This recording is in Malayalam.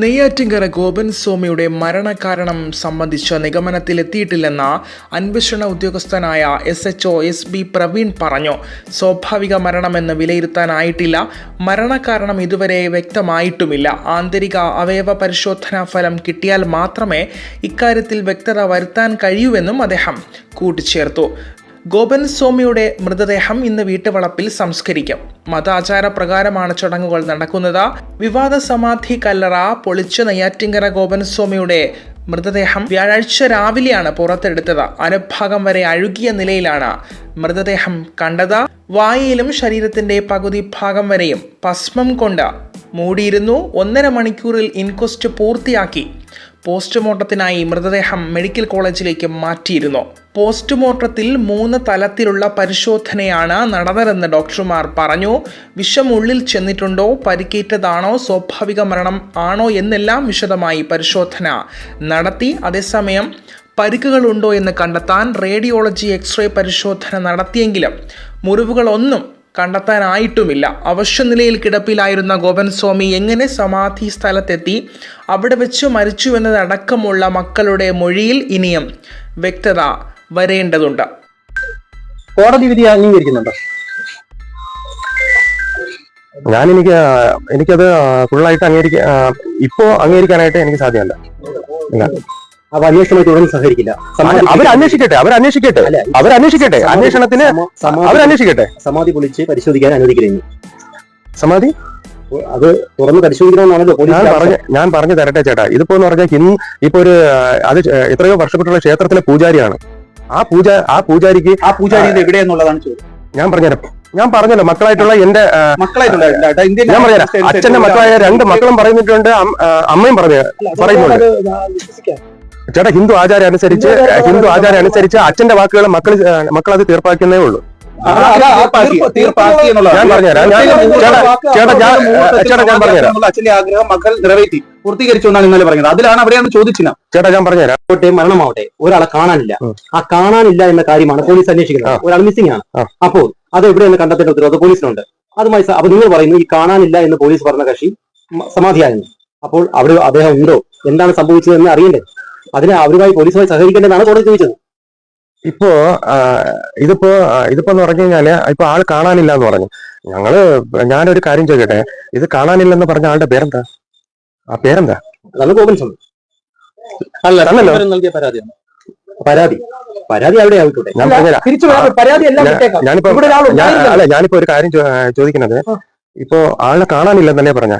നെയ്യാറ്റിങ്കര ഗോപൻ സ്വാമിയുടെ മരണകാരണം സംബന്ധിച്ച നിഗമനത്തിലെത്തിയിട്ടില്ലെന്ന അന്വേഷണ ഉദ്യോഗസ്ഥനായ S H O S B Praveen പറഞ്ഞു. സ്വാഭാവിക മരണമെന്ന് വിലയിരുത്താനായിട്ടില്ല. മരണകാരണം ഇതുവരെ വ്യക്തമായിട്ടുമില്ല. ആന്തരിക അവയവ പരിശോധനാ ഫലം കിട്ടിയാൽ മാത്രമേ ഇക്കാര്യത്തിൽ വ്യക്തത വരുത്താൻ കഴിയൂവെന്നും അദ്ദേഹം കൂട്ടിച്ചേർത്തു. ഗോപൻ സ്വാമിയുടെ മൃതദേഹം ഇന്ന് വീട്ടുവളപ്പിൽ സംസ്കരിക്കും. മതാചാര പ്രകാരമാണ് ചടങ്ങുകൾ നടക്കുന്നത്. വിവാദ സമാധി കല്ലറ പൊളിച്ച നെയ്യാറ്റിങ്കര ഗോപൻ സ്വാമിയുടെ മൃതദേഹം വ്യാഴാഴ്ച രാവിലെയാണ് പുറത്തെടുത്തത്. അനുഭാഗം വരെ അഴുകിയ നിലയിലാണ് മൃതദേഹം കണ്ടത്. വായയിലും ശരീരത്തിന്റെ പകുതി ഭാഗം വരെയും ഭസ്മം കൊണ്ട് മൂടിയിരുന്നു. ഒന്നര മണിക്കൂറിൽ ഇൻക്വസ്റ്റ് പൂർത്തിയാക്കി. പോസ്റ്റ്മോർട്ടത്തിനായി മൃതദേഹം മെഡിക്കൽ കോളേജിലേക്ക് മാറ്റിയിരുന്നു. പോസ്റ്റ്മോർട്ടത്തിൽ മൂന്ന് തലത്തിലുള്ള പരിശോധനയാണ് നടന്നതെന്ന് ഡോക്ടർമാർ പറഞ്ഞു. വിഷം ഉള്ളിൽ ചെന്നിട്ടുണ്ടോ? പരിക്കേറ്റതാണോ? സ്വാഭാവിക മരണം ആണോ എന്നെല്ലാം വിശദമായി പരിശോധന നടത്തി. അതേസമയം പരിക്കുകളുണ്ടോ എന്ന് കണ്ടെത്താൻ റേഡിയോളജി എക്സ്റേ പരിശോധന നടത്തിയെങ്കിലും മുറിവുകളൊന്നും കണ്ടെത്താനായിട്ടുമില്ല. അവശ്യനിലയിൽ കിടപ്പിലായിരുന്ന ഗോപൻ സ്വാമി എങ്ങനെ സമാധി സ്ഥലത്തെത്തി? അവിടെ വെച്ച് മരിച്ചു എന്നതടക്കമുള്ള മക്കളുടെ മൊഴിയിൽ ഇനിയും വ്യക്തത വരേണ്ടതുണ്ട്. കോടതി വിധി അംഗീകരിക്കുന്നുണ്ടോ? ഞാൻ എനിക്ക് എനിക്കത് ഫുള്ളായിട്ട് അംഗീകരിക്കാൻ ഇപ്പോ അംഗീകരിക്കാനായിട്ട് എനിക്ക് സാധ്യമല്ല. ഇല്ല. അവരന്വേഷിക്കട്ടെ സഹകരിക്കില്ല. അവർ അന്വേഷിക്കട്ടെ അവർ അന്വേഷിക്കട്ടെ അവർ അന്വേഷിക്കട്ടെ അന്വേഷണത്തിന് അവരന്വേഷിക്കട്ടെ സമാധി- അവർ അന്വേഷിക്കട്ടെ. സമാധി പൊളിച്ച് പരിശോധിക്കാൻ അനുവദിക്കുന്നു സമാധി? അത് തുറന്ന് പരിശോധിക്കണമെന്നാണല്ലോ ഞാൻ പോലീസ് പറഞ്ഞ ഞാൻ പറഞ്ഞു തരട്ടെ ചേട്ടാ. ഇതിപ്പോ എന്ന് പറഞ്ഞാൽ ഇന്ന് ഇപ്പൊ ഒരു അത് എത്രയോ വർഷപ്പെട്ടുള്ള ക്ഷേത്രത്തിലെ പൂജാരിയാണ്. ആ പൂജ ആ പൂജാരിക്ക് ആ പൂജാരി എവിടെയെന്നുള്ളതാണ് ചോദ്യം. ഞാൻ പറഞ്ഞുതരാം. ഞാൻ പറഞ്ഞല്ലോ മക്കളായിട്ടുള്ള എന്റെ ഞാൻ പറഞ്ഞുതരാം. അച്ഛന്റെ മക്കളായ രണ്ട് മക്കളും പറയുന്നിട്ടുണ്ട് അമ്മയും പറഞ്ഞു പറയുന്നുണ്ട്. ചേട്ടാ ഹിന്ദു ആചാരം അനുസരിച്ച് ഹിന്ദു ആചാരം അനുസരിച്ച് അച്ഛന്റെ വാക്കുകൾ മക്കൾ മക്കൾ അത് തീർപ്പാക്കുന്നേ ഉള്ളൂ. തീർപ്പാക്കി എന്നുള്ളതാണ്. ഞാൻ ചേട്ടാ, പറഞ്ഞുതരാം. അച്ഛന്റെ ആഗ്രഹം മക്കൾ നിറവേറ്റി പൂർത്തീകരിച്ചു എന്നാണ് ഇന്നലെ പറഞ്ഞത്. അതിലാണ് അവിടെയാണ് ചോദിച്ചില്ല ചേട്ടാ ഞാൻ പറഞ്ഞുതരാം. ആവട്ടെ മരണമാവട്ടെ. ഒരാളെ കാണാനില്ല. ആ കാണാനില്ല എന്ന കാര്യമാണ് പോലീസ് അന്വേഷിക്കുന്നത്. ഒരാൾ മിസ്സിംഗ് ആണ്. അപ്പോൾ അത് എവിടെയെന്ന് കണ്ടെത്തേണ്ട ഉത്തരവാദിത്വം പോലീസിനുണ്ട്. അതുമായി അപ്പൊ നിങ്ങൾ പറയുന്നു ഈ കാണാനില്ല എന്ന് പോലീസ് പറഞ്ഞ കക്ഷി സമാധിയായിരുന്നു. അപ്പോൾ അവിടെ അദ്ദേഹം ഉണ്ടോ? എന്താണ് സംഭവിച്ചത് എന്ന് അറിയണ്ടേ? അതിന് അവരുമായി പോലീസുമായി സഹകരിക്കേണ്ടതാണ് കോടതി ചോദിച്ചത്. ഇപ്പോ ഇതിപ്പോ ഇതിപ്പോ എന്ന് പറഞ്ഞു കഴിഞ്ഞാൽ ഇപ്പൊ ആൾ കാണാനില്ല എന്ന് പറഞ്ഞു. ഞങ്ങൾ ഞാനൊരു കാര്യം ചോദിക്കട്ടെ? ഇത് കാണാനില്ല എന്ന് പറഞ്ഞ ആളുടെ പേരെന്താ? ആ പേരെന്താ? അല്ല അല്ലല്ലോ. നൽകിയ പരാതിയാണ് പരാതി. പരാതി അവിടെ ആയിക്കോട്ടെ. ഞാൻ. ഞാനിപ്പോ. അല്ല ഞാനിപ്പോ ഒരു കാര്യം ചോദിക്കുന്നത് ഇപ്പോ ആളെ കാണാനില്ലെന്നല്ലേ പറഞ്ഞ?